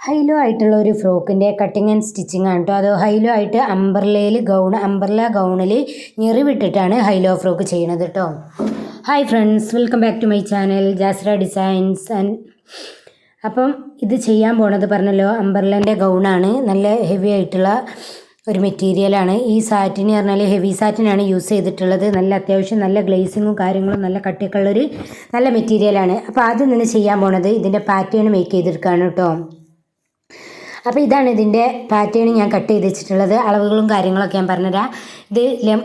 ഹൈലോ ആയിട്ടുള്ള ഒരു ഫ്രോക്കിന്റെ cutting and stitching ആണ് കേട്ടോ. അത് ഹൈലോ ആയിട്ട് അംബർലയിൽ ഗൗൺ അംബർല ഗൗണിൽ ഞെറിവിട്ടിട്ടാണ് ഹൈലോ ഫ്രോക്ക് ചെയ്യണത് കേട്ടോ. Hi friends welcome back to my channel Jasra designs and അപ്പം ഇത് ചെയ്യാൻ പോണത് പറഞ്ഞല്ലോ അംബർലന്റെ ഗൗണാണ് നല്ല ഹെവി ആയിട്ടുള്ള ഒരു മെറ്റീരിയലാണ് ഈ സാറ്റിന് പറഞ്ഞാൽ ഹെവി സാറ്റിനാണ് യൂസ് ചെയ്തിട്ടുള്ളത്. നല്ല അത്യാവശ്യം നല്ല ഗ്ലേസിങ്ങും കാര്യങ്ങളും നല്ല കട്ടിക്കുള്ളൊരു നല്ല മെറ്റീരിയലാണ് അപ്പോൾ ആദ്യം തന്നെ ചെയ്യാൻ പോണത് ഇതിന്റെ പാറ്റേൺ മേക്ക് ചെയ്തെടുക്കുകയാണ് കേട്ടോ. അപ്പോൾ ഇതാണ് ഇതിന്റെ പാറ്റേൺ ഞാൻ കട്ട് ചെയ്ത് വെച്ചിട്ടുള്ളത്. അളവുകളും കാര്യങ്ങളൊക്കെ ഞാൻ പറഞ്ഞുതരാം. ഇത് ലെം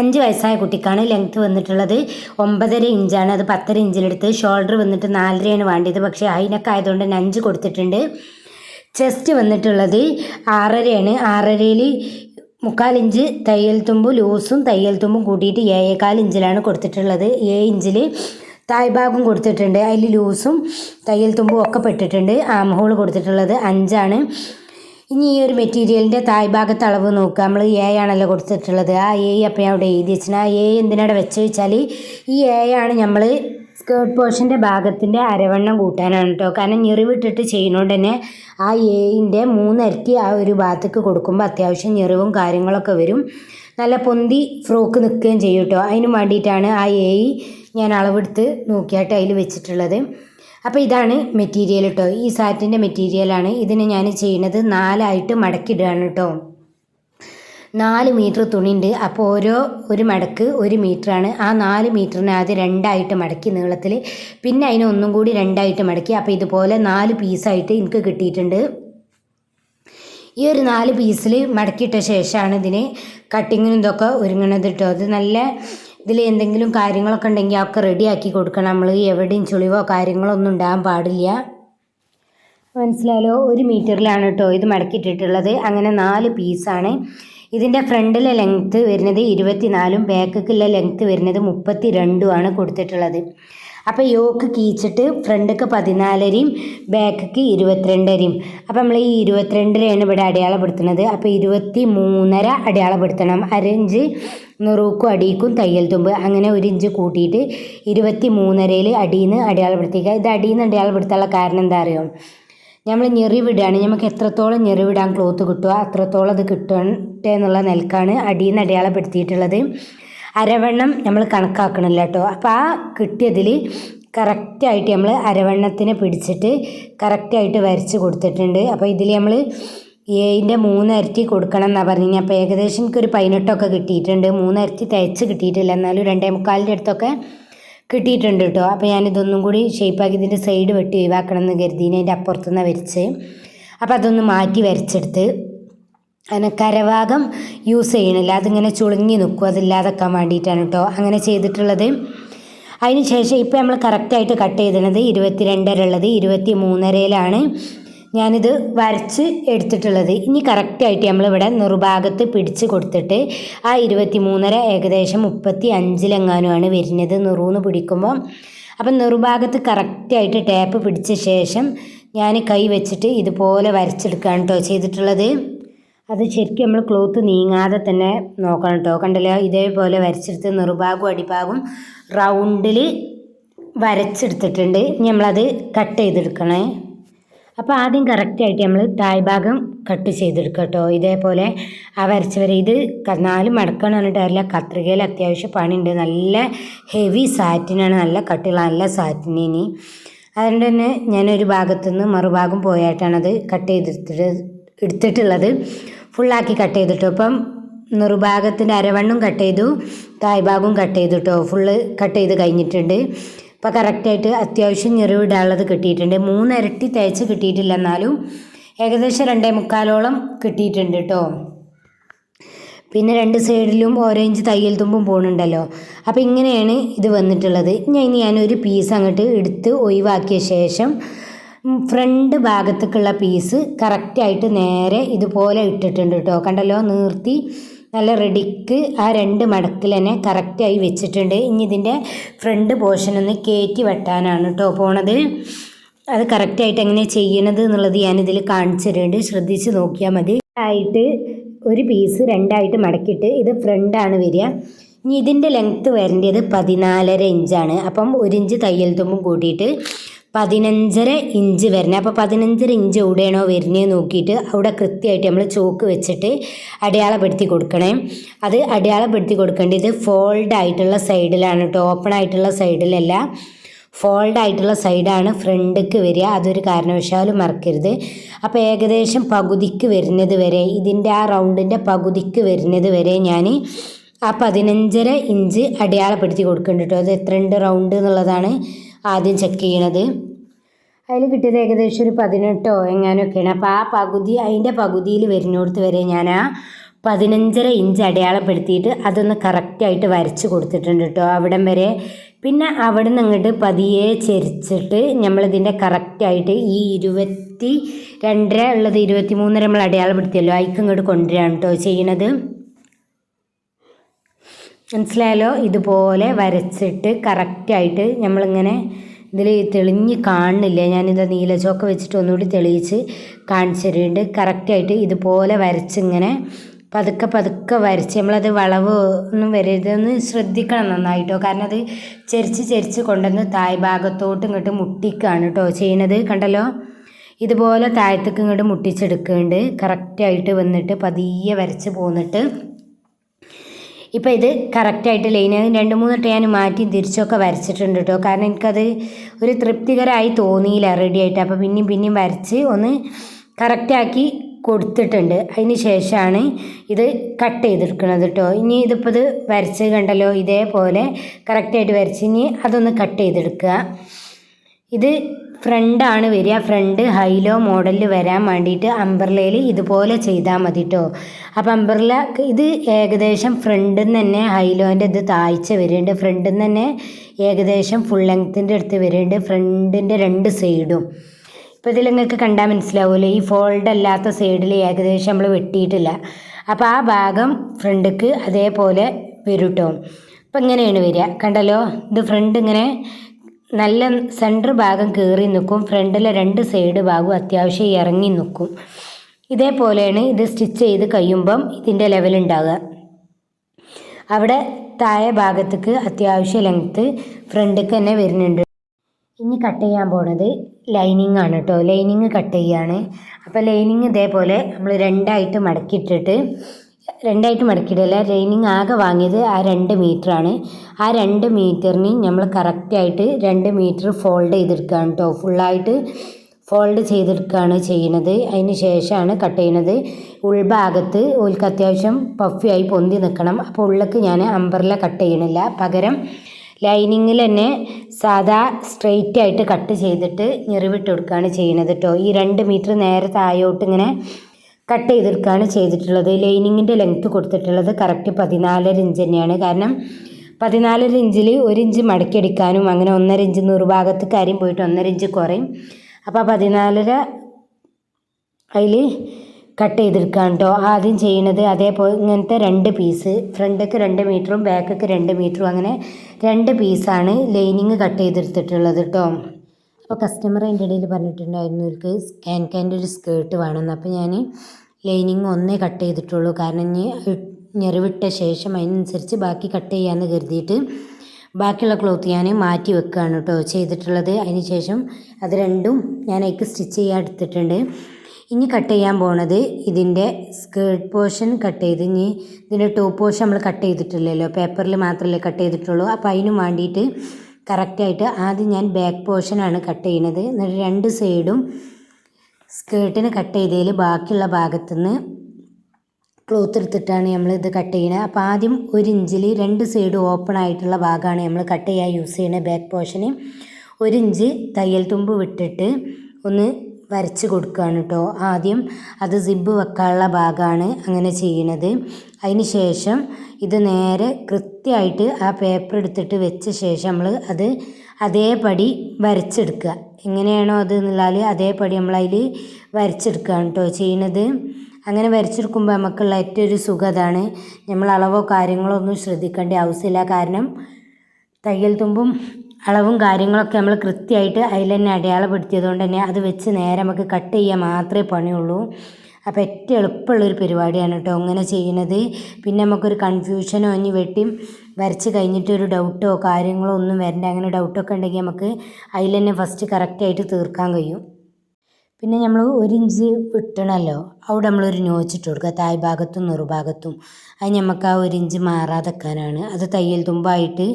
അഞ്ച് വയസ്സായ കുട്ടിക്കാണ് ലെങ്ത്ത് വന്നിട്ടുള്ളത്. ഒമ്പതര ഇഞ്ചാണ് അത് പത്തര ഇഞ്ചിലെടുത്ത് ഷോൾഡർ വന്നിട്ട് നാലരയാണ് വേണ്ടത് പക്ഷേ അതിനൊക്കെ ആയതുകൊണ്ട് തന്നെ അഞ്ച് കൊടുത്തിട്ടുണ്ട്. ചെസ്റ്റ് വന്നിട്ടുള്ളത് ആറരയാണ്. ആറരയിൽ മുക്കാൽ ഇഞ്ച് തയ്യൽ തുമ്പ് ലൂസും തയ്യൽ തുമ്പും കൂട്ടിയിട്ട് ഏഴേകാൽ ഇഞ്ചിലാണ് കൊടുത്തിട്ടുള്ളത്. ഏഴ് ഇഞ്ചിൽ തായ്ഭാഗം കൊടുത്തിട്ടുണ്ട്. അതിൽ ലൂസും തയ്യൽ തുമ്പും ഒക്കെ പെട്ടിട്ടുണ്ട്. ആം ഹോൾ കൊടുത്തിട്ടുള്ളത് അഞ്ചാണ്. ഇനി ഈ ഒരു മെറ്റീരിയലിന്റെ തായ്ഭാഗത്ത് അളവ് നോക്കുക. നമ്മൾ എ ആണല്ലോ കൊടുത്തിട്ടുള്ളത്. ആ എ അപ്പം ഞാൻ അവിടെ എഴുതി വെച്ചാൽ ആ എ എന്തിനാണ് വെച്ച് വെച്ചാൽ ഈ എ ആണ് നമ്മൾ സ്കേർട്ട് പോർഷന്റെ ഭാഗത്തിന്റെ അരവണ്ണം കൂട്ടാനാണ് കേട്ടോ കാരണം ഞെറിവിട്ടിട്ട് ചെയ്യുന്നതുകൊണ്ട് തന്നെ ആ എയിന്റെ മൂന്നരട്ടി ആ ഒരു ഭാഗത്തേക്ക് കൊടുക്കുമ്പോൾ അത്യാവശ്യം ഞെറിവും കാര്യങ്ങളൊക്കെ വരും. നല്ല പൊന്തി ഫ്രോക്ക് നിൽക്കുകയും ചെയ്യും കേട്ടോ അതിന് വേണ്ടിയിട്ടാണ് ആ എ ഞാൻ അളവെടുത്ത് നോക്കിയിട്ട് അതിൽ വെച്ചിട്ടുള്ളത്. അപ്പോൾ ഇതാണ് മെറ്റീരിയൽ കേട്ടോ ഈ സാറ്റിന്റെ മെറ്റീരിയലാണ് ഇതിന് ഞാൻ ചെയ്യുന്നത് നാലായിട്ട് മടക്കിയിടുകയാണ് കേട്ടോ നാല് മീറ്റർ തുണിയുണ്ട് അപ്പോൾ ഓരോ ഒരു മടക്ക് ഒരു മീറ്ററാണ് ആ നാല് മീറ്ററിനെ ആദ്യം രണ്ടായിട്ട് മടക്കി നീളത്തിൽ പിന്നെ അതിനെ ഒന്നും കൂടി രണ്ടായിട്ട് മടക്കി. അപ്പോൾ ഇതുപോലെ നാല് പീസായിട്ട് എനിക്ക് കിട്ടിയിട്ടുണ്ട്. ഈ ഒരു നാല് പീസിൽ മടക്കിയിട്ട ശേഷമാണ് ഇതിന് കട്ടിങ്ങിനും ഇതൊക്കെ ഒരുങ്ങണത് കേട്ടോ അത് നല്ല ഇതിൽ എന്തെങ്കിലും കാര്യങ്ങളൊക്കെ ഉണ്ടെങ്കിൽ അതൊക്കെ റെഡിയാക്കി കൊടുക്കണം. നമ്മൾ എവിടെയും ചുളിവോ കാര്യങ്ങളോ ഒന്നും ഉണ്ടാകാൻ പാടില്ല. മനസ്സിലായാലോ ഒരു മീറ്ററിലാണ് കേട്ടോ ഇത് മടക്കിയിട്ടിട്ടുള്ളത്. അങ്ങനെ നാല് പീസാണ് ഇതിന്റെ ഫ്രണ്ടിലെ ലെങ്ത്ത് വരുന്നത് ഇരുപത്തിനാലും ബാക്കിലെ ലെങ്ത്ത് വരുന്നത് മുപ്പത്തി രണ്ടുമാണ് കൊടുത്തിട്ടുള്ളത്. അപ്പോൾ യോക്ക് കീച്ചിട്ട് ഫ്രണ്ടിക്ക് പതിനാലരയും ബാക്കിക്ക് ഇരുപത്തിരണ്ടരയും അപ്പോൾ നമ്മൾ ഈ ഇരുപത്തിരണ്ടരയാണ് ഇവിടെ അടയാളപ്പെടുത്തുന്നത്. അപ്പോൾ ഇരുപത്തി മൂന്നര അടയാളപ്പെടുത്തണം അരഞ്ച് നുറുക്കും അടിക്കും തയ്യൽ തുമ്പ്. അങ്ങനെ ഒരു ഇഞ്ച് കൂട്ടിയിട്ട് ഇരുപത്തി മൂന്നരയിൽ അടിയിൽ നിന്ന് അടയാളപ്പെടുത്തിക്കുക ഇത് അടിയിൽ നിന്ന് അടയാളപ്പെടുത്താനുള്ള കാരണം എന്താ അറിയോ? നമ്മൾ ഞെറിവിടുകയാണ് നമുക്ക് എത്രത്തോളം ഞെറിവിടാൻ ക്ലോത്ത് കിട്ടുമോ അത്രത്തോളം അത് കിട്ടട്ടെ എന്നുള്ള നിലക്കാണ് അടിയിൽ നിന്ന് അടയാളപ്പെടുത്തിയിട്ടുള്ളത്. അരവണ്ണം നമ്മൾ കണക്കാക്കണില്ല കേട്ടോ. അപ്പോൾ ആ കിട്ടിയതിൽ കറക്റ്റായിട്ട് നമ്മൾ അരവണ്ണത്തിനെ പിടിച്ചിട്ട് കറക്റ്റായിട്ട് വരച്ച് കൊടുത്തിട്ടുണ്ട്. അപ്പോൾ ഇതിൽ നമ്മൾ ഏഴിന്റെ മൂന്നരട്ടി കൊടുക്കണം എന്നാണ് പറഞ്ഞു അപ്പോൾ ഏകദേശം എനിക്കൊരു പതിനെട്ടൊക്കെ കിട്ടിയിട്ടുണ്ട്. മൂന്നരട്ടി തയ്ച്ച് കിട്ടിയിട്ടില്ല. എന്നാലും രണ്ടേ മുക്കാലിന്റെ അടുത്തൊക്കെ കിട്ടിയിട്ടുണ്ട് കേട്ടോ. അപ്പോൾ ഞാനിതൊന്നും കൂടി ഷേപ്പാക്കി ഇതിന്റെ സൈഡ് വെട്ടി ഒഴിവാക്കണം എന്ന് കരുതി അതിന്റെ അപ്പുറത്തുനിന്ന് വരച്ച്. അപ്പോൾ അതൊന്ന് മാറ്റി വരച്ചെടുത്ത് അങ്ങനെ കരഭാഗം യൂസ് ചെയ്യണില്ല. അതിങ്ങനെ ചുളുങ്ങി നിൽക്കും. അതില്ലാതെക്കാൻ വേണ്ടിയിട്ടാണ് കേട്ടോ അങ്ങനെ ചെയ്തിട്ടുള്ളത്. അതിന് ശേഷം ഇപ്പോൾ നമ്മൾ കറക്റ്റായിട്ട് കട്ട് ചെയ്തിരുന്നത് ഇരുപത്തി രണ്ടര ഉള്ളത് ഇരുപത്തി മൂന്നരയിലാണ് ഞാനിത് വരച്ച് എടുത്തിട്ടുള്ളത്. ഇനി കറക്റ്റായിട്ട് നമ്മളിവിടെ നിറുഭാഗത്ത് പിടിച്ച് കൊടുത്തിട്ട് ആ ഇരുപത്തി മൂന്നര ഏകദേശം മുപ്പത്തി അഞ്ചിലെങ്ങാനുമാണ് വരുന്നത്. നിറൂന്ന് പിടിക്കുമ്പോൾ അപ്പം നിറുഭാഗത്ത് കറക്റ്റായിട്ട് ടാപ്പ് പിടിച്ച ശേഷം ഞാൻ കൈ വെച്ചിട്ട് ഇതുപോലെ വരച്ചെടുക്കുകയാണ് കേട്ടോ ചെയ്തിട്ടുള്ളത്. അത് ശരിക്കും നമ്മൾ ക്ലോത്ത് നീങ്ങാതെ തന്നെ നോക്കണം കേട്ടോ. കണ്ടല്ലോ? ഇതേപോലെ വരച്ചെടുത്ത് നിറുഭാഗവും അടിഭാഗവും റൗണ്ടിൽ വരച്ചെടുത്തിട്ടുണ്ട്. ഇനി നമ്മളത് കട്ട് ചെയ്തെടുക്കണേ. അപ്പോൾ ആദ്യം കറക്റ്റായിട്ട് നമ്മൾ തായ്ഭാഗം കട്ട് ചെയ്തെടുക്കുക കേട്ടോ. ഇതേപോലെ ആ വരച്ച് വരെ ഇത് നാല് മടക്കണം പറഞ്ഞിട്ടല്ല കത്രികയിൽ അത്യാവശ്യം പണിയുണ്ട്. നല്ല ഹെവി സാറ്റിനാണ് നല്ല കട്ടിയുള്ള നല്ല സാറ്റിനി അതുകൊണ്ട് തന്നെ ഞാനൊരു ഭാഗത്തുനിന്ന് മറുഭാഗം പോയായിട്ടാണത് കട്ട് ചെയ്തെടുത്തിട്ട് എടുത്തിട്ടുള്ളത്. ഫുള്ളാക്കി കട്ട് ചെയ്തിട്ടു. അപ്പം നിറുഭാഗത്തിന്റെ അരവണ്ണും കട്ട് ചെയ്തു. തായ്ഭാഗവും കട്ട് ചെയ്തിട്ടോ ഫുള്ള് കട്ട്. ചെയ്ത് കഴിഞ്ഞിട്ടുണ്ട്. അപ്പോൾ കറക്റ്റായിട്ട് അത്യാവശ്യം ഞെറിവിടാനുള്ളത് കിട്ടിയിട്ടുണ്ട്. മൂന്നിരട്ടി തേച്ച് കിട്ടിയിട്ടില്ല എന്നാലും ഏകദേശം രണ്ടേ മുക്കാലോളം കിട്ടിയിട്ടുണ്ട് കേട്ടോ പിന്നെ രണ്ട് സൈഡിലും ഓരോ ഇഞ്ച് തയ്യൽ തുമ്പും പോകുന്നുണ്ടല്ലോ അപ്പോൾ ഇങ്ങനെയാണ് ഇത് വന്നിട്ടുള്ളത്. ഞാൻ ഇനി ഞാനൊരു പീസ് അങ്ങോട്ട് എടുത്ത് ഒഴിവാക്കിയ ശേഷം ഫ്രണ്ട് ഭാഗത്തേക്കുള്ള പീസ് കറക്റ്റായിട്ട് നേരെ ഇതുപോലെ ഇട്ടിട്ടുണ്ട് കേട്ടോ കണ്ടല്ലോ നീർത്തി നല്ല റെഡിക്ക് ആ രണ്ട് മടക്കിൽ തന്നെ കറക്റ്റായി വെച്ചിട്ടുണ്ട്. ഇനി ഇതിന്റെ ഫ്രണ്ട് പോർഷൻ ഒന്ന് കയറ്റി വെട്ടാനാണ് കേട്ടോ പോണത്. അത് കറക്റ്റായിട്ട് എങ്ങനെ ചെയ്യണത് എന്നുള്ളത് ഞാനിതിൽ കാണിച്ചു തരുന്നുണ്ട്. ശ്രദ്ധിച്ച് നോക്കിയാൽ മതി. ആയിട്ട് ഒരു പീസ് രണ്ടായിട്ട് മടക്കിയിട്ട് ഇത് ഫ്രണ്ടാണ് വരിക. ഇനി ഇതിന്റെ ലെങ്ത്ത് വരേണ്ടത് പതിനാലര ഇഞ്ചാണ് അപ്പം ഒരു ഇഞ്ച് തയ്യൽ തുമ്പും കൂട്ടിയിട്ട് പതിനഞ്ചര ഇഞ്ച് വരണം. അപ്പോൾ പതിനഞ്ചര ഇഞ്ച് എവിടെയാണോ വരുന്നത് നോക്കിയിട്ട് അവിടെ കൃത്യമായിട്ട് നമ്മൾ ചോക്ക് വെച്ചിട്ട് അടയാളപ്പെടുത്തി കൊടുക്കണേ. അത് അടയാളപ്പെടുത്തി കൊടുക്കേണ്ടത് ഫോൾഡ് ആയിട്ടുള്ള സൈഡിലാണ് കേട്ടോ ഓപ്പൺ ആയിട്ടുള്ള സൈഡിലല്ല ഫോൾഡ് ആയിട്ടുള്ള സൈഡാണ് ഫ്രണ്ടിക്ക് വരിക. അതൊരു കാരണവശാലും മറക്കരുത്. അപ്പോൾ ഏകദേശം പകുതിക്ക് വരുന്നത് വരെ ഇതിന്റെ ആ റൗണ്ടിന്റെ പകുതിക്ക് വരുന്നത് വരെ ഞാൻ ആ പതിനഞ്ചര ഇഞ്ച് അടയാളപ്പെടുത്തി കൊടുക്കുന്നുണ്ട് കേട്ടോ. അത് എത്രയുണ്ട് റൗണ്ട് എന്നുള്ളതാണ് ആദ്യം ചെക്ക് ചെയ്യണത്. അതിൽ കിട്ടിയത് ഏകദേശം ഒരു പതിനെട്ടോ എങ്ങാനൊക്കെയാണ് അപ്പോൾ ആ പകുതി അതിന്റെ പകുതിയിൽ വരുന്നിടത്ത് വരെ ഞാൻ ആ പതിനഞ്ചര ഇഞ്ച് അടയാളപ്പെടുത്തിയിട്ട് അതൊന്ന് കറക്റ്റായിട്ട് വരച്ച് കൊടുത്തിട്ടുണ്ട് കേട്ടോ അവിടം വരെ. പിന്നെ അവിടെ നിന്ന് അങ്ങോട്ട് പതിയെ ചെരിച്ചിട്ട് നമ്മളിതിന്റെ കറക്റ്റായിട്ട് ഈ ഇരുപത്തി രണ്ടര ഉള്ളത് ഇരുപത്തി മൂന്നര നമ്മൾ അടയാളപ്പെടുത്തിയല്ലോ അതിക്ക് ഇങ്ങോട്ട് കൊണ്ടുവരാണ് കേട്ടോ ചെയ്യണത്. മനസ്സിലായല്ലോ? ഇതുപോലെ വരച്ചിട്ട് കറക്റ്റായിട്ട് നമ്മളിങ്ങനെ ഇതിൽ തെളിഞ്ഞ് കാണുന്നില്ല? ഞാനിത് നീലച്ചോക്ക വെച്ചിട്ട് ഒന്നുകൂടി തെളിയിച്ച് കാണിച്ചു തരുന്നുണ്ട് കറക്റ്റായിട്ട് ഇതുപോലെ വരച്ചിങ്ങനെ പതുക്കെ പതുക്കെ വരച്ച് നമ്മളത് വളവ് ഒന്നും വരരുതെന്ന് ശ്രദ്ധിക്കണം നന്നായിട്ടോ. കാരണം അത് ചെരിച്ച് ചെരിച്ച് കൊണ്ടുവന്ന് തായ് ഭാഗത്തോട്ട് ഇങ്ങോട്ട് മുട്ടിക്കുകയാണ് കേട്ടോ ചെയ്യണത്. കണ്ടല്ലോ? ഇതുപോലെ താഴത്തേക്ക് ഇങ്ങോട്ട് മുട്ടിച്ചെടുക്കുന്നുണ്ട്. കറക്റ്റായിട്ട് വന്നിട്ട് പതിയെ വരച്ച് പോന്നിട്ട് ഇപ്പോൾ ഇത് കറക്റ്റായിട്ട് ലൈന് രണ്ട് മൂന്ന് വട്ടം ഞാൻ മാറ്റി തിരിച്ചൊക്കെ വരച്ചിട്ടുണ്ട് കേട്ടോ കാരണം എനിക്കത് ഒരു തൃപ്തികരമായി തോന്നിയില്ല റെഡി ആയിട്ട്. അപ്പോൾ പിന്നെയും പിന്നെയും വരച്ച് ഒന്ന് കറക്റ്റാക്കി കൊടുത്തിട്ടുണ്ട്. അതിന് ശേഷമാണ് ഇത് കട്ട് ചെയ്തെടുക്കുന്നത് കേട്ടോ ഇനി ഇതിപ്പോൾ ഇത് വരച്ച് കണ്ടല്ലോ ഇതേപോലെ കറക്റ്റായിട്ട് വരച്ച് ഇനി അതൊന്ന് കട്ട് ചെയ്തെടുക്കുക. ഇത് ഫ്രണ്ടാണ് വരിക. ഫ്രണ്ട് ഹൈലോ മോഡലിൽ വരാൻ വേണ്ടിയിട്ട് അംബർലയിൽ ഇതുപോലെ ചെയ്താൽ മതി കേട്ടോ അപ്പോൾ അംബർല ഇത് ഏകദേശം ഫ്രണ്ടിൽ നിന്ന് തന്നെ ഹൈലോന്റെ ഇത് താഴ്ച വരുന്നുണ്ട് ഫ്രണ്ടിൽ നിന്ന് തന്നെ ഏകദേശം ഫുൾ ലെങ്ത്തിന്റെ അടുത്ത് വരുന്നുണ്ട് ഫ്രണ്ടിന്റെ രണ്ട് സൈഡും ഇപ്പോൾ ഇതിൽ നിങ്ങൾക്ക് കണ്ടാൽ മനസ്സിലാവില്ലേ ഈ ഫോൾഡ് അല്ലാത്ത സൈഡിൽ ഏകദേശം നമ്മൾ വെട്ടിയിട്ടില്ല. അപ്പോൾ ആ ഭാഗം ഫ്രണ്ടിക്ക് അതേപോലെ വരും കേട്ടോ അപ്പം ഇങ്ങനെയാണ് വരിക. കണ്ടല്ലോ? ഇത് ഫ്രണ്ട് ഇങ്ങനെ നല്ല സെന്റർ ഭാഗം കയറി നിൽക്കും. ഫ്രണ്ടിലെ രണ്ട് സൈഡ് ഭാഗവും അത്യാവശ്യം ഇറങ്ങി നിൽക്കും. ഇതേപോലെയാണ് ഇത് സ്റ്റിച്ച് ചെയ്ത് കഴിയുമ്പം ഇതിന്റെ ലെവൽ ഉണ്ടാകുക അവിടെ താഴെ ഭാഗത്തേക്ക് അത്യാവശ്യ ലെങ്ത്ത് ഫ്രണ്ടിലേക്ക് തന്നെ വരുന്നുണ്ട്. ഇനി കട്ട് ചെയ്യാൻ പോണത് ലൈനിങ് ആണ് കേട്ടോ. ലൈനിങ് കട്ട് ചെയ്യാണ്. അപ്പോൾ ലൈനിങ് ഇതേപോലെ നമ്മൾ രണ്ടായിട്ട് മടക്കിയിട്ടിട്ട് രണ്ടായിട്ട് മടക്കിയിടല്ല ലൈനിങ് ആകെ വാങ്ങിയത് ആ രണ്ട് ആണ്. ആ രണ്ട് മീറ്ററിന് നമ്മൾ കറക്റ്റായിട്ട് രണ്ട് മീറ്റർ ഫോൾഡ് ചെയ്തെടുക്കുകയാണ് കേട്ടോ ഫുള്ളായിട്ട് ഫോൾഡ് ചെയ്തെടുക്കുകയാണ് ചെയ്യുന്നത് അതിന് ശേഷമാണ് കട്ട് ചെയ്യുന്നത് ഉൾഭാഗത്ത് ഓൽക്ക് അത്യാവശ്യം പഫിയായി പൊന്തി നിൽക്കണം അപ്പോൾ ഉള്ളിലേക്ക് ഞാൻ അമ്പറില കട്ട് ചെയ്യണില്ല. പകരം ലൈനിങ്ങിൽ തന്നെ സാധാ സ്ട്രെയിറ്റ് ആയിട്ട് കട്ട് ചെയ്തിട്ട് ഞെറിവിട്ട് കൊടുക്കുകയാണ് ചെയ്യുന്നത് കേട്ടോ ഈ രണ്ട് മീറ്റർ നേരെ താഴോട്ട് ഇങ്ങനെ കട്ട് ചെയ്തെടുക്കുകയാണ് ചെയ്തിട്ടുള്ളത്. ലൈനിങ്ങിന്റെ ലെങ്ത്ത് കൊടുത്തിട്ടുള്ളത് കറക്റ്റ് പതിനാലര ഇഞ്ച് തന്നെയാണ്. കാരണം പതിനാലര ഇഞ്ചിൽ ഒരു ഇഞ്ച് മടക്കിയെടുക്കാനും അങ്ങനെ ഒന്നര ഇഞ്ച് നൂറുഭാഗത്ത് കാര്യം പോയിട്ട് ഒന്നര ഇഞ്ച് കുറയും. അപ്പോൾ പതിനാലര അതിൽ കട്ട് ചെയ്തെടുക്കുകയാണ് കേട്ടോ ആദ്യം ചെയ്യുന്നത് അതേപോലെ ഇങ്ങനത്തെ രണ്ട് പീസ് ഫ്രണ്ടൊക്കെ രണ്ട് മീറ്ററും ബാക്കൊക്കെ രണ്ട് മീറ്ററും അങ്ങനെ രണ്ട് പീസാണ് ലൈനിങ് കട്ട് ചെയ്തെടുത്തിട്ടുള്ളത് കേട്ടോ അപ്പോൾ കസ്റ്റമർ എന്റെ ഇടയിൽ പറഞ്ഞിട്ടുണ്ടായിരുന്നു ഇവർക്ക് സ്കാൻ കാന്റെ ഒരു സ്കേർട്ട് വേണമെന്ന്. അപ്പോൾ ഞാൻ ലൈനിങ് ഒന്നേ കട്ട് ചെയ്തിട്ടുള്ളൂ. കാരണം ഇനി ഞെറിവിട്ട ശേഷം അതിനനുസരിച്ച് ബാക്കി കട്ട് ചെയ്യാമെന്ന് കരുതിയിട്ട് ബാക്കിയുള്ള ക്ലോത്ത് ഞാൻ മാറ്റി വെക്കുകയാണ് കേട്ടോ ചെയ്തിട്ടുള്ളത്. അതിന് ശേഷം അത് രണ്ടും ഞാൻ അതിക്ക് സ്റ്റിച്ച് ചെയ്യാൻ എടുത്തിട്ടുണ്ട്. ഇനി കട്ട് ചെയ്യാൻ പോണത് ഇതിന്റെ സ്കേർട്ട് പോർഷൻ കട്ട് ചെയ്ത് ഇനി ഇതിന്റെ ടോപ്പ് പോർഷൻ നമ്മൾ കട്ട് ചെയ്തിട്ടില്ലല്ലോ. പേപ്പറിൽ മാത്രമല്ലേ കട്ട് ചെയ്തിട്ടുള്ളൂ. അപ്പോൾ അതിനും വേണ്ടിയിട്ട് കറക്റ്റായിട്ട് ആദ്യം ഞാൻ ബാക്ക് പോർഷനാണ് കട്ട് ചെയ്യുന്നത്. എന്നിട്ട് രണ്ട് സൈഡും സ്കേർട്ടിന് കട്ട് ചെയ്തതിൽ ബാക്കിയുള്ള ഭാഗത്തുനിന്ന് ക്ലോത്ത് എടുത്തിട്ടാണ് നമ്മൾ ഇത് കട്ട് ചെയ്യുന്നത് അപ്പോൾ ആദ്യം ഒരു ഇഞ്ചിൽ രണ്ട് സൈഡ് ഓപ്പൺ ആയിട്ടുള്ള ഭാഗമാണ് നമ്മൾ കട്ട് ചെയ്യാൻ യൂസ് ചെയ്യുന്നത് ബാക്ക് പോർഷന്. ഒരു ഇഞ്ച് തയ്യൽ തുമ്പ് വിട്ടിട്ട് ഒന്ന് വരച്ച് കൊടുക്കുകയാണ് കേട്ടോ ആദ്യം അത് സിബ് വെക്കാനുള്ള ഭാഗമാണ് അങ്ങനെ ചെയ്യണത്. അതിന് ശേഷം ഇത് നേരെ കൃത്യമായിട്ട് ആ പേപ്പർ എടുത്തിട്ട് വെച്ച ശേഷം നമ്മൾ അത് അതേപടി വരച്ചെടുക്കുക. എങ്ങനെയാണോ അത് എന്നുള്ളാൽ അതേപടി നമ്മളതിൽ വരച്ചെടുക്കുകയാണ് കേട്ടോ ചെയ്യണത്. അങ്ങനെ വരച്ചെടുക്കുമ്പോൾ നമുക്കുള്ള ഏറ്റവും ഒരു സുഖം അതാണ്. നമ്മൾ അളവോ കാര്യങ്ങളോ ഒന്നും ശ്രദ്ധിക്കേണ്ട ആവശ്യമില്ല. കാരണം തയ്യൽ തുമ്പും അളവും കാര്യങ്ങളൊക്കെ നമ്മൾ കൃത്യമായിട്ട് അതിൽ തന്നെ അടയാളപ്പെടുത്തിയത് കൊണ്ട് തന്നെ അത് വെച്ച് നേരെ നമുക്ക് കട്ട് ചെയ്യാൻ മാത്രമേ പണിയുള്ളൂ. അപ്പോൾ ഏറ്റവും എളുപ്പമുള്ളൊരു പരിപാടിയാണ് കേട്ടോ അങ്ങനെ ചെയ്യുന്നത്. പിന്നെ നമുക്കൊരു കൺഫ്യൂഷനോ ഇനി വെട്ടി വരച്ച് കഴിഞ്ഞിട്ട് ഒരു ഡൗട്ടോ കാര്യങ്ങളോ ഒന്നും വരണ്ട. അങ്ങനെ ഡൗട്ടൊക്കെ ഉണ്ടെങ്കിൽ നമുക്ക് അതിൽ തന്നെ ഫസ്റ്റ് കറക്റ്റായിട്ട് തീർക്കാൻ കഴിയും. പിന്നെ നമ്മൾ ഒരു ഇഞ്ച് വിട്ടണല്ലോ അവിടെ നമ്മളൊരു നോച്ചിട്ട് കൊടുക്കുക. തായ് ഭാഗത്തും നെറുഭാഗത്തും. അത് നമുക്ക് ആ ഒരു ഇഞ്ച് മാറാതെക്കാനാണ് അത് തയ്യൽ തുമ്പായിട്ട്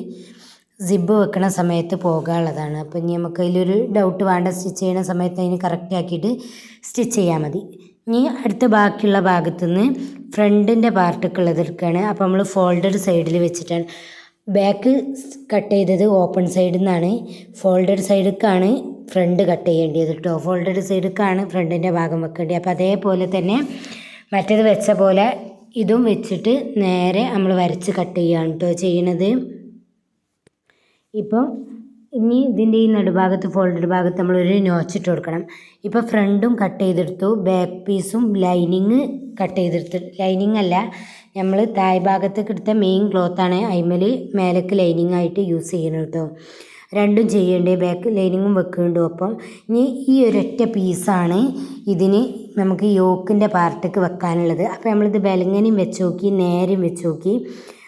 സിബ് വെക്കണ സമയത്ത് പോകാനുള്ളതാണ്. അപ്പോൾ ഇനി നമുക്ക് അതിലൊരു ഡൗട്ട് വേണ്ട സ്റ്റിച്ച് ചെയ്യണ സമയത്ത് അതിന് കറക്റ്റ് ആക്കിയിട്ട് സ്റ്റിച്ച് ചെയ്യാൽ മതി. ഇനി അടുത്ത ബാക്കിയുള്ള ഭാഗത്തുനിന്ന് ഫ്രണ്ടിന്റെ പാർട്ടൊക്കെ എടുക്കുകയാണ്. അപ്പോൾ നമ്മൾ ഫോൾഡർ സൈഡിൽ വെച്ചിട്ടാണ്. ബാക്ക് കട്ട് ചെയ്തത് ഓപ്പൺ സൈഡിൽ നിന്നാണ് ഫോൾഡഡ് സൈഡിലേക്കാണ് ഫ്രണ്ട് കട്ട് ചെയ്യേണ്ടത് കേട്ടോ ഫോൾഡഡ് സൈഡിലേക്കാണ് ഫ്രണ്ടിന്റെ ഭാഗം വെക്കേണ്ടത്. അപ്പോൾ അതേപോലെ തന്നെ മറ്റേത് വെച്ച പോലെ ഇതും വെച്ചിട്ട് നേരെ നമ്മൾ വരച്ച് കട്ട് ചെയ്യുകയാണ് കേട്ടോ ചെയ്യണത്. ഇപ്പം ഇനി ഇതിന്റെ ഈ നടുഭാഗത്ത് ഫോൾഡഡ് ഭാഗത്ത് നമ്മൾ ഒരു നോച്ചിട്ട് കൊടുക്കണം. ഇപ്പോൾ ഫ്രണ്ടും കട്ട് ചെയ്തെടുത്തു. ബാക്ക് പീസും ലൈനിങ് കട്ട് ചെയ്തെടുത്തു. ലൈനിങ് അല്ല നമ്മൾ തായ് ഭാഗത്തേക്ക് എടുത്ത മെയിൻ ക്ലോത്താണ് അയിമൽ മേലേക്ക് ലൈനിങ് ആയിട്ട് യൂസ് ചെയ്യണം കേട്ടോ. രണ്ടും ചെയ്യേണ്ടേ ബാക്ക് ലൈനിങ്ങും വെക്കുന്നുണ്ട്. അപ്പം ഇനി ഈ ഒരൊറ്റ പീസാണ് ഇതിന് നമുക്ക് യോക്കിന്റെ പാർട്ടിക്ക് വെക്കാനുള്ളത്. അപ്പോൾ നമ്മളിത് ബലങ്ങനെയും വെച്ച് നോക്കി നേരെയും വെച്ച് നോക്കി.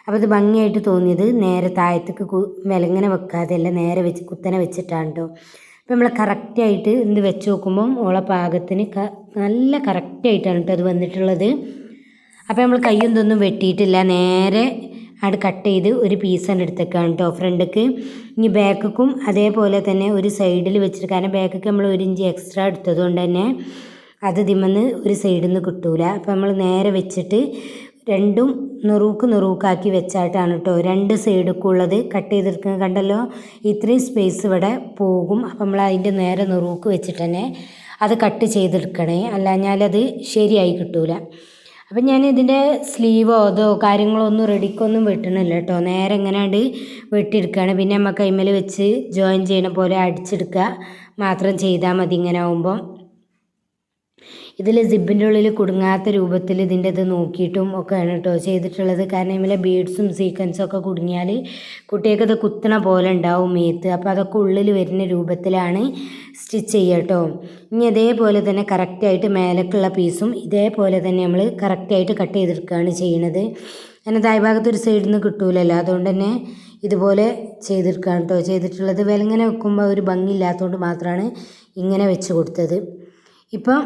അപ്പോൾ ഇത് ഭംഗിയായിട്ട് തോന്നിയത് നേരെ താഴത്തേക്ക് കു വിലങ്ങനെ വെക്കാതെ അല്ല നേരെ വെച്ച് കുത്തനെ വെച്ചിട്ടാണ് കേട്ടോ അപ്പോൾ നമ്മൾ കറക്റ്റായിട്ട് ഇത് വെച്ച് നോക്കുമ്പം ഓളെ പാകത്തിന് ക നല്ല കറക്റ്റായിട്ടാണ് കേട്ടോ അത് വന്നിട്ടുള്ളത്. അപ്പോൾ നമ്മൾ കയ്യും ഇതൊന്നും വെട്ടിയിട്ടില്ല. നേരെ അത് കട്ട് ചെയ്ത് ഒരു പീസ് പീസാണ് എടുത്തേക്കാണ് കേട്ടോ ഫ്രണ്ടിക്ക്. ഇനി ബാക്കും അതേപോലെ തന്നെ ഒരു സൈഡിൽ വെച്ചിട്ട് കാരണം ബാക്കൊക്കെ നമ്മൾ ഒരു ഇഞ്ച് എക്സ്ട്രാ എടുത്തത് കൊണ്ട് തന്നെ അത് തിമ്മന്ന് ഒരു സൈഡിൽ നിന്ന് കിട്ടൂല. അപ്പോൾ നമ്മൾ നേരെ വെച്ചിട്ട് രണ്ടും നുറുക്ക് നുറുക്കാക്കി വെച്ചായിട്ടാണ് കേട്ടോ രണ്ട് സൈഡിക്കുള്ളത് കട്ട് ചെയ്തെടുക്കുന്നത് കണ്ടല്ലോ? ഇത്രയും സ്പേസ് ഇവിടെ പോകും. അപ്പം നമ്മൾ അതിന്റെ നേരെ നുറുക്ക് വെച്ചിട്ട് തന്നെ അത് കട്ട് ചെയ്തെടുക്കണേ. അല്ലാഞ്ഞാലത് ശരിയായി കിട്ടൂല. അപ്പം ഞാൻ ഇതിന്റെ സ്ലീവോ അതോ കാര്യങ്ങളോ ഒന്നും റെഡിക്കൊന്നും വെട്ടണില്ല കേട്ടോ നേരെ എങ്ങനെയാണ്ട് വെട്ടിയെടുക്കുകയാണ് പിന്നെ നമ്മൾ കൈമേൽ വെച്ച് ജോയിൻ ചെയ്യണ പോലെ അടിച്ചെടുക്കുക. മാത്രം ചെയ്താൽ മതി ഇങ്ങനെ ആകുമ്പോൾ ഇതിൽ സിബിന്റെ ഉള്ളിൽ കുടുങ്ങാത്ത രൂപത്തിൽ ഇതിന്റെ ഇത് നോക്കിയിട്ടും ഒക്കെയാണ് കേട്ടോ ചെയ്തിട്ടുള്ളത്. കാരണം ഇതിലെ ബീഡ്സും സീക്വൻസും ഒക്കെ കുടുങ്ങിയാൽ കുട്ടികൾക്ക് അത് കുത്തണ പോലെ ഉണ്ടാവും മേത്ത്. അപ്പോൾ അതൊക്കെ ഉള്ളിൽ വരുന്ന രൂപത്തിലാണ് സ്റ്റിച്ച് ചെയ്യുക കേട്ടോ. ഇനി അതേപോലെ തന്നെ കറക്റ്റായിട്ട് മേലക്കുള്ള പീസും ഇതേപോലെ തന്നെ നമ്മൾ കറക്റ്റായിട്ട് കട്ട് ചെയ്തെടുക്കുകയാണ് ചെയ്യുന്നത് അങ്ങനെ തായ്ഭാഗത്ത് ഒരു സൈഡിൽ നിന്ന് കിട്ടൂലല്ലോ. അതുകൊണ്ട് തന്നെ ഇതുപോലെ ചെയ്തെടുക്കുകയാണ് കേട്ടോ ചെയ്തിട്ടുള്ളത്. വിലങ്ങനെ വെക്കുമ്പോൾ ഒരു ഭംഗി ഇല്ലാത്തതുകൊണ്ട് മാത്രമാണ് ഇങ്ങനെ വെച്ച് കൊടുത്തത്. ഇപ്പം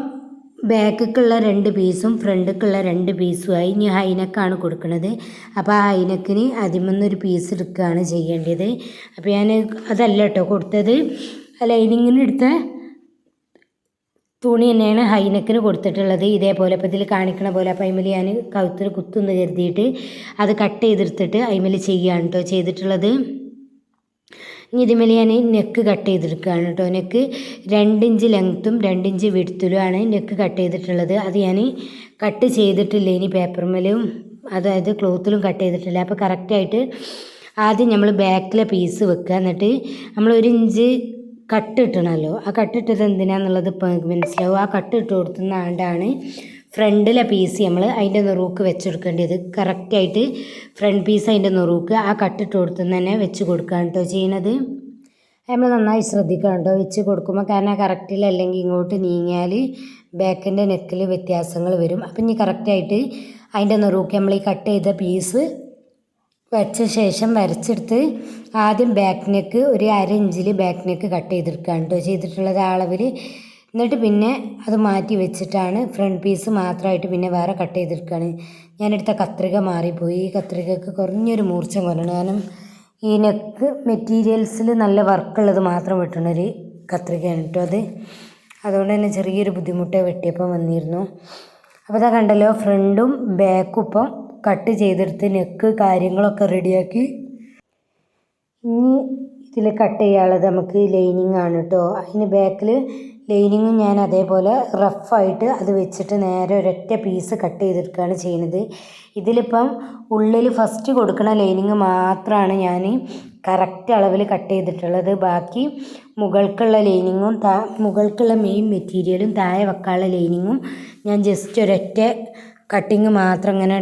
ബാക്കിക്കുള്ള രണ്ട് പീസും ഫ്രണ്ടിക്കുള്ള രണ്ട് പീസുമായി ഇനി ഹൈനക്കാണ് കൊടുക്കുന്നത് അപ്പോൾ ആ ഹൈനക്കിന് അതിമെന്നൊരു പീസ് എടുക്കുകയാണ് ചെയ്യേണ്ടത്. അപ്പോൾ ഞാൻ അതല്ല കേട്ടോ കൊടുത്തത്. ലൈനിങ്ങിന് എടുത്ത തുണി തന്നെയാണ് ഹൈനക്കിന് കൊടുത്തിട്ടുള്ളത്. ഇതേപോലെ ഇപ്പോൾ ഇതിൽ കാണിക്കണ പോലെ അപ്പോൾ അതിൽ ഞാൻ കഴുത്തിൽ കുത്തുന്ന് കരുതിയിട്ട് അത് കട്ട് ചെയ്തെടുത്തിട്ട് അതിൽ ചെയ്യുകയാണ് കേട്ടോ ചെയ്തിട്ടുള്ളത്. ഇതിന്മേൽ ഞാൻ നെക്ക് കട്ട്. ചെയ്തെടുക്കുകയാണ് കേട്ടോ നെക്ക് രണ്ടിഞ്ച് ലെങ്ത്തും രണ്ടിഞ്ച് വിടുത്തിലുമാണ് നെക്ക് കട്ട് ചെയ്തിട്ടുള്ളത്. അത് ഞാൻ കട്ട് ചെയ്തിട്ടില്ല. ഇനി പേപ്പർ പേപ്പർമേലും അതായത് ക്ലോത്തിലും കട്ട് ചെയ്തിട്ടില്ല. അപ്പോൾ കറക്റ്റായിട്ട് ആദ്യം നമ്മൾ ബാക്കിലെ പീസ് വെക്കുക. എന്നിട്ട് നമ്മൾ ഒരു ഇഞ്ച് കട്ട് ഇട്ടണമല്ലോ ആ കട്ട് ഇട്ടത് എന്തിനാന്നുള്ളത് മനസ്സിലാവും. ആ കട്ട് ഇട്ട് കൊടുത്തുന്ന ഫ്രണ്ടിലെ പീസ് നമ്മൾ അതിന്റെ നെറുക്ക് വെച്ചെടുക്കേണ്ടത്. കറക്റ്റായിട്ട് ഫ്രണ്ട് പീസ് അതിന്റെ നുറുക്ക് ആ കട്ടിട്ട് കൊടുത്തുനിന്ന് തന്നെ വെച്ച് കൊടുക്കുകയാണ് കേട്ടോ ചെയ്യണത്. നമ്മൾ നന്നായി ശ്രദ്ധിക്കണം കേട്ടോ വെച്ച് കൊടുക്കുമ്പോൾ കാരണം കറക്റ്റിലല്ലെങ്കിൽ ഇങ്ങോട്ട് നീങ്ങിയാൽ ബാക്കിന്റെ നെക്കിൽ വ്യത്യാസങ്ങൾ വരും. അപ്പം ഇനി കറക്റ്റായിട്ട് അതിന്റെ നുറുക്ക് നമ്മൾ ഈ കട്ട് ചെയ്ത പീസ് വെച്ച ശേഷം വരച്ചെടുത്ത് ആദ്യം ബാക്ക് നെക്ക് ഒരു അര ഇഞ്ചിൽ ബാക്ക് നെക്ക് കട്ട് ചെയ്തെടുക്കുകയാണ് കേട്ടോ ചെയ്തിട്ടുള്ളത് അളവിൽ എന്നിട്ട് പിന്നെ അത് മാറ്റി വെച്ചിട്ടാണ് ഫ്രണ്ട് പീസ് മാത്രമായിട്ട് പിന്നെ വേറെ കട്ട് ചെയ്തെടുക്കുകയാണ് ഞാനെടുത്ത കത്രിക മാറിപ്പോയി. ഈ കത്രികക്ക് കുറഞ്ഞൊരു മൂർച്ച കുറയണം കാരണം ഈ നെക്ക് മെറ്റീരിയൽസിൽ നല്ല വർക്കുള്ളത് മാത്രം വെട്ടണൊരു കത്രികയാണ് കേട്ടോ അത്. അതുകൊണ്ട് തന്നെ ചെറിയൊരു ബുദ്ധിമുട്ട് വെട്ടിയപ്പം വന്നിരുന്നു. അപ്പോൾ അതാ കണ്ടല്ലോ ഫ്രണ്ടും ബാക്കും ഇപ്പം കട്ട് ചെയ്തെടുത്ത് നെക്ക് കാര്യങ്ങളൊക്കെ റെഡിയാക്കി ഇനി ഇതിൽ കട്ട് ചെയ്യാനുള്ളത് നമുക്ക് ലൈനിങ് ആണ് കേട്ടോ അതിന് ബാക്കിൽ ലൈനിങ്ങും ഞാൻ അതേപോലെ റഫായിട്ട് അത് വെച്ചിട്ട് നേരെ ഒരൊറ്റ പീസ് കട്ട് ചെയ്തെടുക്കുകയാണ് ചെയ്യുന്നത്. ഇതിലിപ്പം ഉള്ളിൽ ഫസ്റ്റ് കൊടുക്കുന്ന ലൈനിങ് മാത്രമാണ് ഞാൻ കറക്റ്റ് അളവിൽ കട്ട് ചെയ്തിട്ടുള്ളത്. ബാക്കി മുകൾക്കുള്ള ലൈനിങ്ങും താ മുകൾക്കുള്ള മെയിൻ മെറ്റീരിയലും താഴെ വെക്കാനുള്ള ലൈനിങ്ങും ഞാൻ ജസ്റ്റ് ഒരൊറ്റ കട്ടിങ് മാത്രം ഇങ്ങനെ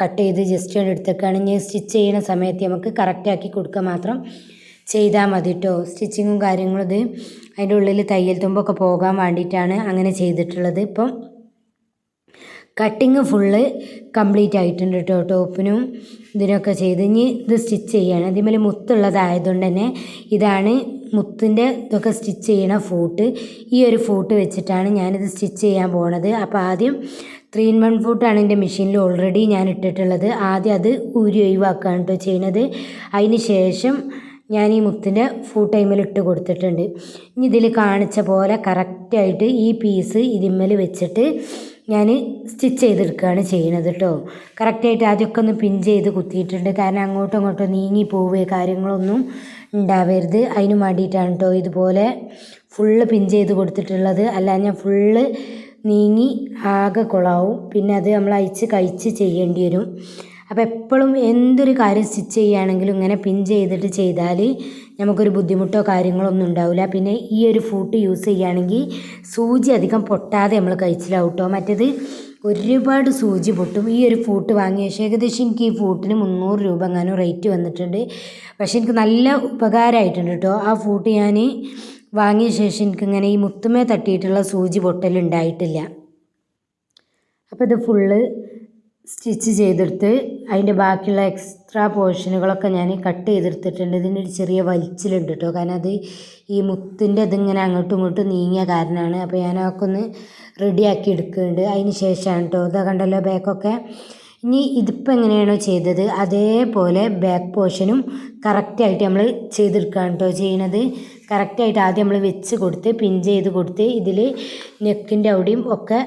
കട്ട് ചെയ്ത് ജസ്റ്റ് എടുത്തേക്കാണ്. ഞാൻ സ്റ്റിച്ച് ചെയ്യുന്ന സമയത്ത് നമുക്ക് കറക്റ്റാക്കി കൊടുക്കുക മാത്രം. ചെയ്താൽ മതി കേട്ടോ സ്റ്റിച്ചിങ്ങും കാര്യങ്ങളും ഇത് അതിന്റെ ഉള്ളിൽ തയ്യൽ തുമ്പൊക്കെ പോകാൻ വേണ്ടിയിട്ടാണ് അങ്ങനെ ചെയ്തിട്ടുള്ളത്. ഇപ്പം കട്ടിങ് ഫുള്ള് കംപ്ലീറ്റ് ആയിട്ടുണ്ട് കേട്ടോ. ടോപ്പിനും ഇതിനൊക്കെ ചെയ്ത് ഇനി ഇത് സ്റ്റിച്ച് ചെയ്യാണ്. അതിന്മേൽ മുത്തുള്ളതായതുകൊണ്ട് തന്നെ ഇതാണ് മുത്തിന്റെ ഇതൊക്കെ സ്റ്റിച്ച് ചെയ്യണ ഫൂട്ട്. ഈ ഒരു ഫൂട്ട് വെച്ചിട്ടാണ് ഞാനിത് സ്റ്റിച്ച് ചെയ്യാൻ പോണത്. അപ്പോൾ ആദ്യം ത്രീ ഇൻ വൺ ഫൂട്ടാണ് എന്റെ മെഷീനിൽ ഓൾറെഡി ഞാൻ ഇട്ടിട്ടുള്ളത്. ആദ്യം അത് ഊരി ഒഴിവാക്കുകയാണ് കേട്ടോ ചെയ്യണത്. അതിന് ശേഷം ഞാൻ ഈ മുത്തിന്റെ ഫുൾ ടൈമിൽ ഇട്ട് കൊടുത്തിട്ടുണ്ട്. ഇനി ഇതിൽ കാണിച്ച പോലെ കറക്റ്റായിട്ട് ഈ പീസ് ഇതിന്മേൽ വെച്ചിട്ട് ഞാൻ സ്റ്റിച്ച് ചെയ്തെടുക്കുകയാണ് ചെയ്യണത് കേട്ടോ കറക്റ്റായിട്ട് ആദ്യമൊക്കെ ഒന്ന് പിൻ ചെയ്ത് കുത്തിയിട്ടുണ്ട്. കാരണം അങ്ങോട്ടും ഇങ്ങോട്ടും നീങ്ങി പോവുക കാര്യങ്ങളൊന്നും ഉണ്ടാവരുത്. അതിന് വേണ്ടിയിട്ടാണ് കേട്ടോ ഇതുപോലെ ഫുള്ള് പിൻ ചെയ്ത് കൊടുത്തിട്ടുള്ളത്. അല്ല ഞാൻ ഫുള്ള് നീങ്ങി ആകെ കുളാവും. പിന്നെ അത് നമ്മൾ അയച്ച് കഴിച്ച് ചെയ്യേണ്ടി വരും. അപ്പോൾ എപ്പോഴും എന്തൊരു കാര്യം സ്റ്റിച്ച് ചെയ്യുകയാണെങ്കിലും ഇങ്ങനെ പിൻ ചെയ്തിട്ട് ചെയ്താൽ നമുക്കൊരു ബുദ്ധിമുട്ടോ കാര്യങ്ങളോ ഒന്നും ഉണ്ടാവില്ല പിന്നെ ഈ ഒരു ഫൂട്ട് യൂസ് ചെയ്യുകയാണെങ്കിൽ സൂചി അധികം പൊട്ടാതെ നമ്മൾ കഴിച്ചിലാവും കേട്ടോ മറ്റേത് ഒരുപാട് സൂചി പൊട്ടും. ഈ ഒരു ഫൂട്ട് വാങ്ങിയ ശേഷം ഏകദേശം എനിക്ക് ഈ ഫൂട്ടിന് മുന്നൂറ് രൂപ എങ്ങാനും റേറ്റ് വന്നിട്ടുണ്ട്. പക്ഷേ എനിക്ക് നല്ല ഉപകാരമായിട്ടുണ്ട് കേട്ടോ. ആ ഫൂട്ട് ഞാൻ വാങ്ങിയ ശേഷം എനിക്കിങ്ങനെ ഈ മുത്തുമേ തട്ടിയിട്ടുള്ള സൂചി പൊട്ടലുണ്ടായിട്ടില്ല. അപ്പോൾ ഇത് ഫുള്ള് സ്റ്റിച്ച് ചെയ്തെടുത്ത് അതിന്റെ ബാക്കിയുള്ള എക്സ്ട്രാ പോർഷനുകളൊക്കെ ഞാൻ കട്ട് ചെയ്തെടുത്തിട്ടുണ്ട്. ഇതിനൊരു ചെറിയ വലിച്ചിലുണ്ട് കേട്ടോ. കാരണം അത് ഈ മുത്തിന്റെ ഇതിങ്ങനെ അങ്ങോട്ടും ഇങ്ങോട്ടും നീങ്ങിയ കാരണമാണ്. അപ്പോൾ ഞാൻ അതൊക്കെ ഒന്ന് റെഡിയാക്കി എടുക്കുന്നുണ്ട്. അതിന് ശേഷമാണ് കേട്ടോ. ഇതാ കണ്ടല്ലോ ബാക്കൊക്കെ. ഇനി ഇതിപ്പോൾ എങ്ങനെയാണോ ചെയ്തത്? അതേപോലെ ബാക്ക് പോർഷനും കറക്റ്റായിട്ട് നമ്മൾ ചെയ്തെടുക്കുകയാണ് കേട്ടോ ചെയ്യണത് കറക്റ്റായിട്ട് ആദ്യം നമ്മൾ വെച്ച് കൊടുത്ത് പിൻ ചെയ്ത് കൊടുത്ത് ഇതിൽ നെക്കിന്റെ അവിടെയും ഒക്കെ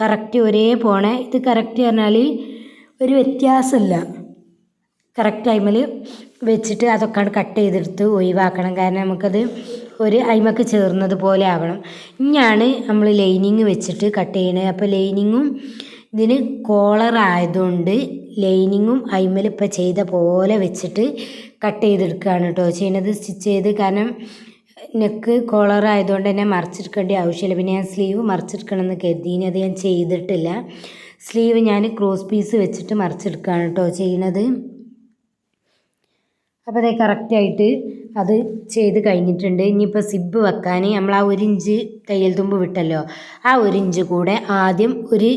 കറക്റ്റ് ഒരേ പോണേ. ഇത് കറക്റ്റ് പറഞ്ഞാൽ ഒരു വ്യത്യാസമില്ല. കറക്റ്റ് ടൈമിൽ വെച്ചിട്ട് അതൊക്കെ കട്ട് ചെയ്തെടുത്ത് ഒഴിവാക്കണം. കാരണം നമുക്കത് ഒരു അയിമക്ക് ചേർന്നത് പോലെ ആവണം. ഇനിയാണ് നമ്മൾ ലൈനിങ് വെച്ചിട്ട് കട്ട് ചെയ്യണത് അപ്പോൾ ലൈനിങ്ങും ഇതിന് കോളർ ആയതുകൊണ്ട് ലൈനിങ്ങും അയിമൽ ഇപ്പം ചെയ്ത പോലെ വെച്ചിട്ട് കട്ട് ചെയ്തെടുക്കുകയാണ് കേട്ടോ ചെയ്യണത്. സ്റ്റിച്ച് ചെയ്ത് കാരണം നെക്ക് കോളർ ആയതുകൊണ്ട് തന്നെ മറിച്ചെടുക്കേണ്ട ആവശ്യമില്ല. പിന്നെ ഞാൻ സ്ലീവ് മറിച്ചെടുക്കണം എന്ന് കരുതിനി അത് ഞാൻ ചെയ്തിട്ടില്ല. സ്ലീവ് ഞാൻ ക്രോസ് പീസ് വെച്ചിട്ട് മറിച്ചെടുക്കുകയാണ് കേട്ടോ ചെയ്യുന്നത്. അപ്പോൾ അതേ കറക്റ്റായിട്ട് അത് ചെയ്ത് കഴിഞ്ഞിട്ടുണ്ട്. ഇനിയിപ്പോൾ സിബ് വെക്കാൻ നമ്മൾ ആ ഒരു ഇഞ്ച് തയ്യൽ തുമ്പ് വിട്ടല്ലോ. ആ ഒരു ഇഞ്ച് കൂടെ ആദ്യം ഒരു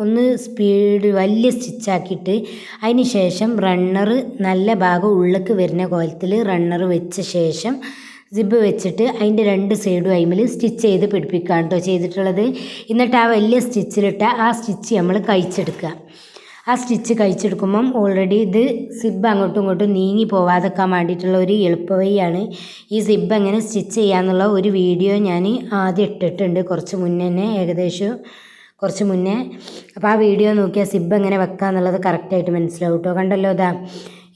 ഒന്ന് സ്പീഡ് വലിയ സ്റ്റിച്ചാക്കിയിട്ട് അതിന് ശേഷം റണ്ണർ നല്ല ഭാഗം ഉള്ളിലേക്ക് വരുന്ന കോലത്തിൽ റണ്ണർ വെച്ച ശേഷം സിബ് വെച്ചിട്ട് അതിന്റെ രണ്ട് സൈഡും അയിമിൽ സ്റ്റിച്ച് ചെയ്ത് പിടിപ്പിക്കുകയാണ് കേട്ടോ ചെയ്തിട്ടുള്ളത്. എന്നിട്ട് ആ വലിയ സ്റ്റിച്ചിലിട്ട ആ സ്റ്റിച്ച് നമ്മൾ കഴിച്ചെടുക്കുക. ആ സ്റ്റിച്ച് കഴിച്ചെടുക്കുമ്പം ഓൾറെഡി ഇത് സിബ് അങ്ങോട്ടും ഇങ്ങോട്ടും നീങ്ങി പോവാതെക്കാൻ വേണ്ടിയിട്ടുള്ള ഒരു എളുപ്പവഴിയാണ് ഈ സിബ് എങ്ങനെ സ്റ്റിച്ച് ചെയ്യാമെന്നുള്ള ഒരു വീഡിയോ ഞാൻ ആദ്യം ഇട്ടിട്ടുണ്ട്. കുറച്ച് മുന്നേ തന്നെ ഏകദേശം കുറച്ച് മുന്നേ. അപ്പോൾ ആ വീഡിയോ നോക്കിയാൽ സിബ് എങ്ങനെ വെക്കുക എന്നുള്ളത് കറക്റ്റായിട്ട് മനസ്സിലാവും കേട്ടോ കണ്ടല്ലോ ഇതാ.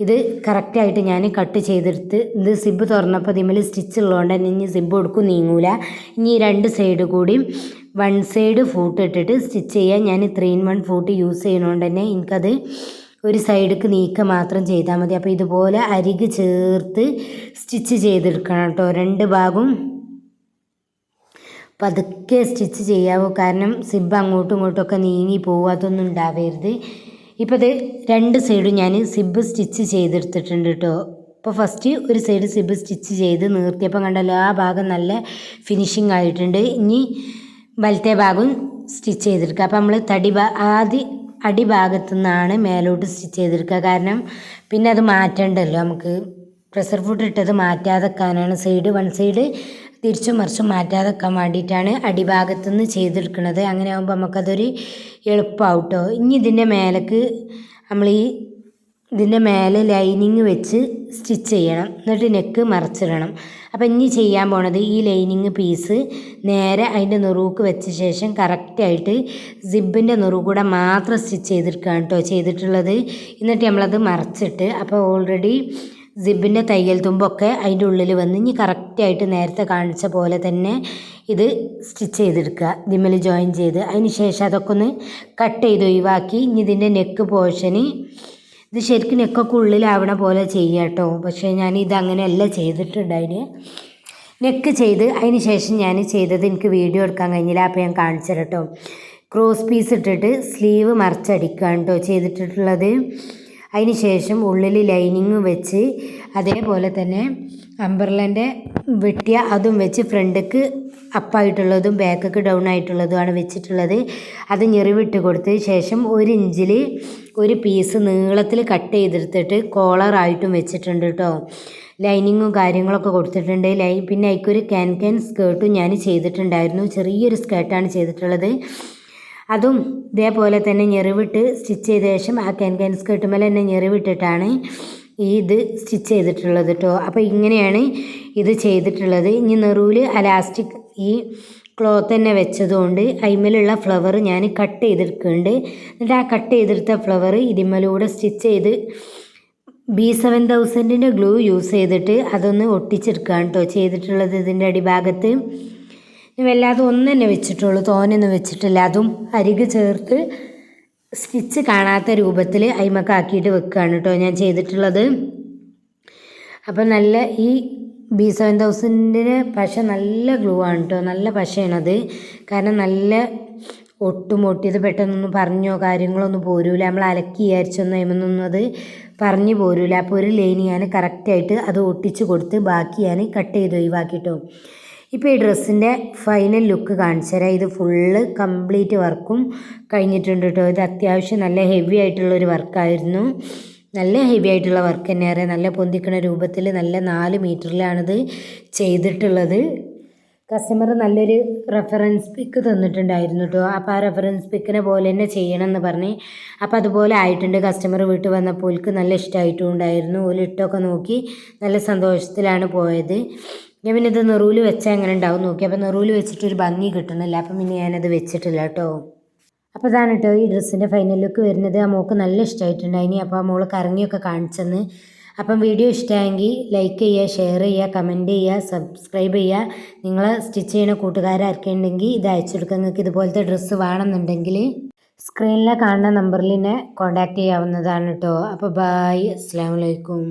ഇത് കറക്റ്റായിട്ട് ഞാൻ കട്ട് ചെയ്തെടുത്ത് ഇത് സിബ് തുറന്നപ്പോൾ ഇതിമേൽ സ്റ്റിച്ച് ഉള്ളതുകൊണ്ട് തന്നെ ഇനി സിബ് കൊടുക്കും നീങ്ങൂല. ഇനി രണ്ട് സൈഡ് കൂടി വൺ സൈഡ് ഫൂട്ട് ഇട്ടിട്ട് സ്റ്റിച്ച് ചെയ്യാൻ ഞാൻ three in one foot use ചെയ്യണോണ്ട് തന്നെ എനിക്കത് ഒരു സൈഡിലേക്ക് നീക്കം മാത്രം ചെയ്താൽ മതി. അപ്പോൾ ഇതുപോലെ അരിക് ചേർത്ത് സ്റ്റിച്ച് ചെയ്തെടുക്കണം കേട്ടോ. രണ്ട് ഭാഗവും പതുക്കെ സ്റ്റിച്ച് ചെയ്യാവൂ. കാരണം സിബ് അങ്ങോട്ടും ഇങ്ങോട്ടും ഒക്കെ നീങ്ങി പോകും അതൊന്നും ഉണ്ടാവരുത്. ഇപ്പോൾ ഇത് രണ്ട് സൈഡും ഞാൻ സിബ് സ്റ്റിച്ച് ചെയ്തെടുത്തിട്ടുണ്ട് കേട്ടോ അപ്പോൾ ഫസ്റ്റ് ഒരു സൈഡ് സിബ് സ്റ്റിച്ച് ചെയ്ത് നിർത്തിയപ്പോൾ കണ്ടല്ലോ ആ ഭാഗം നല്ല ഫിനിഷിങ് ആയിട്ടുണ്ട്. ഇനി വലത്തെ ഭാഗം സ്റ്റിച്ച് ചെയ്തെടുക്കുക. അപ്പോൾ നമ്മൾ തടി ആദ്യ അടിഭാഗത്തു നിന്നാണ് മേലോട്ട് സ്റ്റിച്ച് ചെയ്തെടുക്കുക. കാരണം പിന്നെ അത് മാറ്റണ്ടല്ലോ. നമുക്ക് പ്രഷർ ഫുഡ് ഇട്ടത് മാറ്റാതെക്കാനാണ് സൈഡ് വൺ സൈഡ് തിരിച്ചും മറിച്ചും മാറ്റാതെ വെക്കാൻ വേണ്ടിയിട്ടാണ് അടിഭാഗത്തു നിന്ന് ചെയ്തെടുക്കുന്നത് അങ്ങനെ ആകുമ്പോൾ നമുക്കതൊരു എളുപ്പമാവും കേട്ടോ ഇനി ഇതിന്റെ മേലേക്ക് നമ്മൾ ഈ ഇതിന്റെ മേലെ ലൈനിങ് വെച്ച് സ്റ്റിച്ച് ചെയ്യണം. എന്നിട്ട് നെക്ക് മറച്ചിടണം. അപ്പം ഇനി ചെയ്യാൻ പോണത് ഈ ലൈനിങ് പീസ് നേരെ അതിന്റെ നുറുക്ക് വെച്ച ശേഷം കറക്റ്റായിട്ട് സിബിന്റെ നുറുക്കൂടെ കൂടെ മാത്രം സ്റ്റിച്ച് ചെയ്തെടുക്കുകയാണ് കേട്ടോ ചെയ്തിട്ടുള്ളത്. എന്നിട്ട് നമ്മളത് മറച്ചിട്ട് അപ്പോൾ ഓൾറെഡി സിബിന്റെ തയ്യൽ തുമ്പൊക്കെ അതിന്റെ ഉള്ളിൽ വന്ന് ഇനി കറക്റ്റായിട്ട് നേരത്തെ കാണിച്ച പോലെ തന്നെ ഇത് സ്റ്റിച്ച് ചെയ്തെടുക്കുക. ഇതിമ്മൽ ജോയിൻ ചെയ്ത് അതിന് ശേഷം അതൊക്കെ ഒന്ന് കട്ട് ചെയ്ത് ഒഴിവാക്കി ഇനി ഇതിന്റെ നെക്ക് പോർഷന് ഇത് ശരിക്കും നെക്കൊക്കെ ഉള്ളിലാവണ പോലെ ചെയ്യുക കേട്ടോ. പക്ഷേ ഞാൻ ഇത് അങ്ങനെയല്ല ചെയ്തിട്ടുണ്ട് അതിന്. നെക്ക് ചെയ്ത് അതിന് ശേഷം ഞാൻ ചെയ്തത് എനിക്ക് വീഡിയോ എടുക്കാൻ കഴിഞ്ഞില്ല അപ്പോൾ ഞാൻ കാണിച്ചു ക്രോസ് പീസ് ഇട്ടിട്ട് സ്ലീവ് മറിച്ചടിക്കുകയാണ് കേട്ടോ ചെയ്തിട്ടുള്ളത്. അതിന് ശേഷം ഉള്ളിൽ ലൈനിങ് വെച്ച് അതേപോലെ തന്നെ അംബർലന്റെ വെട്ടിയ അതും വെച്ച് ഫ്രണ്ടിക്ക് അപ്പായിട്ടുള്ളതും ബാക്കൊക്കെ ഡൗൺ ആയിട്ടുള്ളതുമാണ് വെച്ചിട്ടുള്ളത്. അത് ഞെറിവിട്ട് കൊടുത്ത് ശേഷം ഒരു ഇഞ്ചിൽ ഒരു പീസ് നീളത്തിൽ കട്ട് ചെയ്തെടുത്തിട്ട് കോളറായിട്ടും വെച്ചിട്ടുണ്ട് കേട്ടോ ലൈനിങ്ങും കാര്യങ്ങളൊക്കെ കൊടുത്തിട്ടുണ്ട്. ലൈ പിന്നെ അതിക്കൊരു ക്യാൻ ക്യാൻ സ്കേർട്ടും ഞാൻ ചെയ്തിട്ടുണ്ടായിരുന്നു. ചെറിയൊരു സ്കേർട്ടാണ് ചെയ്തിട്ടുള്ളത്. അതും ഇതേപോലെ തന്നെ ഞെറിവിട്ട് സ്റ്റിച്ച് ചെയ്ത ശേഷം ആ ക്യാൻ സ്കേർട്ട് മേലെ തന്നെ ഞെറിവിട്ടിട്ടാണ് ഈ ഇത് സ്റ്റിച്ച് ചെയ്തിട്ടുള്ളത് കേട്ടോ അപ്പോൾ ഇങ്ങനെയാണ് ഇത് ചെയ്തിട്ടുള്ളത്. ഇനി നെറൂൽ അലാസ്റ്റിക് ഈ ക്ലോത്ത് തന്നെ വെച്ചതുകൊണ്ട് അതിന്മേലുള്ള ഫ്ലവർ ഞാൻ കട്ട് ചെയ്തെടുക്കുന്നുണ്ട്. എന്നിട്ട് ആ കട്ട് ചെയ്തെടുത്ത ഫ്ലവർ ഇതിന്മേലൂടെ സ്റ്റിച്ച് ചെയ്ത് ബി സെവൻ തൗസൻഡിന്റെ ഗ്ലൂ യൂസ് ചെയ്തിട്ട് അതൊന്ന് ഒട്ടിച്ചെടുക്കുകയാണ് കേട്ടോ ചെയ്തിട്ടുള്ളത് ഇതിന്റെ അടിഭാഗത്ത്. വല്ലാതെ ഒന്ന് തന്നെ വെച്ചിട്ടുള്ളൂ തോനൊന്നും വെച്ചിട്ടില്ല. അതും അരികെ ചേർത്ത് സ്റ്റിച്ച് കാണാത്ത രൂപത്തിൽ അയിമക്കാക്കിയിട്ട് വെക്കുകയാണ് കേട്ടോ ഞാൻ ചെയ്തിട്ടുള്ളത്. അപ്പം നല്ല ഈ ബി സെവൻ തൗസൻഡിന് പശ നല്ല ഗ്ലൂ ആണ് കേട്ടോ നല്ല പശയാണത് കാരണം നല്ല ഒട്ടും ഒട്ടിയത് പെട്ടെന്നൊന്നും പറഞ്ഞോ കാര്യങ്ങളൊന്നും പോരൂല. നമ്മൾ അലക്കി വിചാരിച്ചൊന്നും അയിമെന്നൊന്നും അത് പറഞ്ഞു പോരൂല. അപ്പോൾ ഒരു ലൈൻ ഞാൻ കറക്റ്റായിട്ട് അത് ഒട്ടിച്ച് കൊടുത്ത് ബാക്കി ഞാൻ കട്ട് ചെയ്ത് ഒഴിവാക്കിട്ടോ. ഇപ്പോൾ ഈ ഡ്രസ്സിന്റെ ഫൈനൽ ലുക്ക് കാണിച്ചു തരാം. ഇത് ഫുള്ള് കംപ്ലീറ്റ് വർക്കും കഴിഞ്ഞിട്ടുണ്ട് കേട്ടോ. ഇത് അത്യാവശ്യം നല്ല ഹെവി ആയിട്ടുള്ളൊരു വർക്കായിരുന്നു നല്ല ഹെവി ആയിട്ടുള്ള വർക്ക് തന്നെയാണ്. നല്ല പൊന്തിക്കണ രൂപത്തിൽ നല്ല നാല് മീറ്ററിലാണിത് ചെയ്തിട്ടുള്ളത്. കസ്റ്റമർ നല്ലൊരു റെഫറൻസ് പിക്ക് തന്നിട്ടുണ്ടായിരുന്നു കേട്ടോ. അപ്പോൾ ആ റെഫറൻസ് പിക്കിനെ പോലെ തന്നെ ചെയ്യണം എന്ന് പറഞ്ഞ്. അപ്പോൾ അതുപോലെ ആയിട്ടുണ്ട്. കസ്റ്റമർ വീട്ടിൽ വന്നപ്പോൾ ഓൽക്ക് നല്ല ഇഷ്ടമായിട്ടും ഉണ്ടായിരുന്നു ഓൽ ഇട്ടൊക്കെ നോക്കി നല്ല സന്തോഷത്തിലാണ് പോയത്. ഞാൻ പിന്നെ ഇത് നെറൂൽ വെച്ചാൽ എങ്ങനെ ഉണ്ടാവും നോക്കി. അപ്പോൾ നെറൂൽ വെച്ചിട്ട് ഒരു ഭംഗി കിട്ടുന്നില്ല അപ്പം പിന്നെ ഞാനത് വെച്ചിട്ടില്ല കേട്ടോ. അപ്പോൾ ഇതാണ് കേട്ടോ ഈ ഡ്രസ്സിന്റെ ഫൈനൽ ലുക്ക് വരുന്നത്. ആ മോൾക്ക് നല്ല ഇഷ്ടമായിട്ടുണ്ടായിനി അപ്പോൾ ആ മോൾ കറങ്ങിയൊക്കെ കാണിച്ചെന്ന്. അപ്പം വീഡിയോ ഇഷ്ടമായെങ്കിൽ ലൈക്ക് ചെയ്യുക ഷെയർ ചെയ്യുക കമന്റ് ചെയ്യുക സബ്സ്ക്രൈബ് ചെയ്യുക. നിങ്ങൾ സ്റ്റിച്ച് ചെയ്യുന്ന കൂട്ടുകാരാർക്കുണ്ടെങ്കിൽ ഇത് അയച്ചു കൊടുക്കുക. നിങ്ങൾക്ക് ഇതുപോലത്തെ ഡ്രസ്സ് വേണമെന്നുണ്ടെങ്കിൽ സ്ക്രീനിലെ കാണുന്ന നമ്പറിൽ എന്നെ കോൺടാക്റ്റ് ചെയ്യാവുന്നതാണ് കേട്ടോ. അപ്പോൾ ബായ് അസ്സാം വലൈക്കും